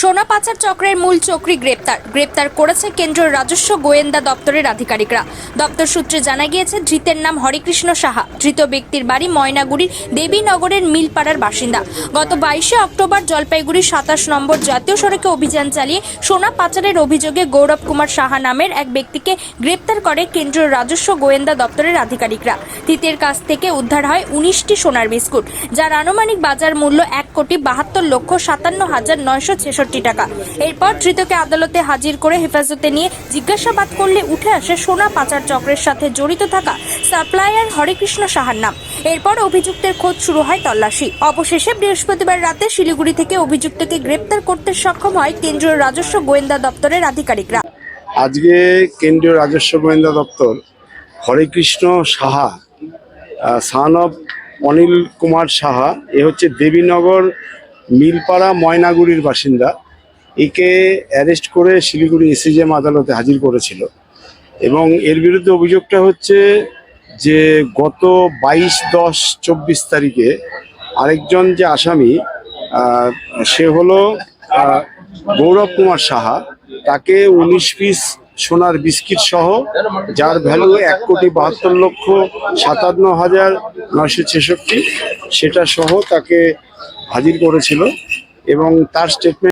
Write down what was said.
সোনা পাচার চক্রের মূল চক্রী গ্রেপ্তার। গ্রেপ্তার করেছে কেন্দ্রীয় রাজস্ব গোয়েন্দা দপ্তরের আধিকারিকরা। দপ্তর সূত্রে জানা গিয়েছে, ধৃতের নাম হরিকৃষ্ণ সাহা। ধৃত ব্যক্তির বাড়ি ময়নাগুড়ির দেবীনগরের মিলপাড়ার বাসিন্দা। গত বাইশে অক্টোবর জলপাইগুড়ি সাতাশ নম্বর জাতীয় সড়কে অভিযান চালিয়ে সোনা পাচারের অভিযোগে গৌরব কুমার সাহা নামের এক ব্যক্তিকে গ্রেপ্তার করে কেন্দ্রীয় রাজস্ব গোয়েন্দা দপ্তরের আধিকারিকরা। ধৃতের কাছ থেকে উদ্ধার হয় উনিশটি সোনার বিস্কুট, যার আনুমানিক বাজার মূল্য এক কোটি বাহাত্তর লক্ষ সাতান্ন হাজার নয়শো ছেষট্টি টাকা। এরপর ধৃতকে আদালতে হাজির করে হেফাজতে নিয়ে জিজ্ঞাসাবাদ করলে উঠে আসে সোনা পাচার চক্রের সাথে জড়িত থাকা সাপ্লায়ার হরেকৃষ্ণ সাহার নাম। এরপর অভিযুক্তের খোঁজ শুরু হয় তল্লাশি। অবশেষে বৃহস্পতিবার রাতে শিলিগুড়ি থেকে অভিযুক্তকে গ্রেপ্তার করতে সক্ষম হয় কেন্দ্রীয় রাজস্ব গোয়েন্দা দপ্তরের আধিকারিকরা। আজকে কেন্দ্রীয় রাজস্ব গোয়েন্দা দপ্তর হরেকৃষ্ণ সাহা সান অফ অনিল কুমার সাহা, এ হচ্ছে দেবীনগর মিলপাড়া ময়নাগুড়ির বাসিন্দা। একে অ্যারেস্ট করে শিলিগুড়ি এসিজেম আদালতে হাজির করেছিল। এবং এর বিরুদ্ধে অভিযোগটা হচ্ছে যে গত বাইশ দশ চব্বিশ তারিখে আরেকজন যে আসামি সে হলো গৌরব কুমার সাহা। তাকে উনিশ পিস সোনার বিস্কিট সহ, যার ভ্যালু এক কোটি বাহাত্তর লক্ষ সাতান্ন হাজার নয়শো ছেষট্টি, সেটা সহ তাকে হাজির করেছিল এবং তার স্টেটমেন্ট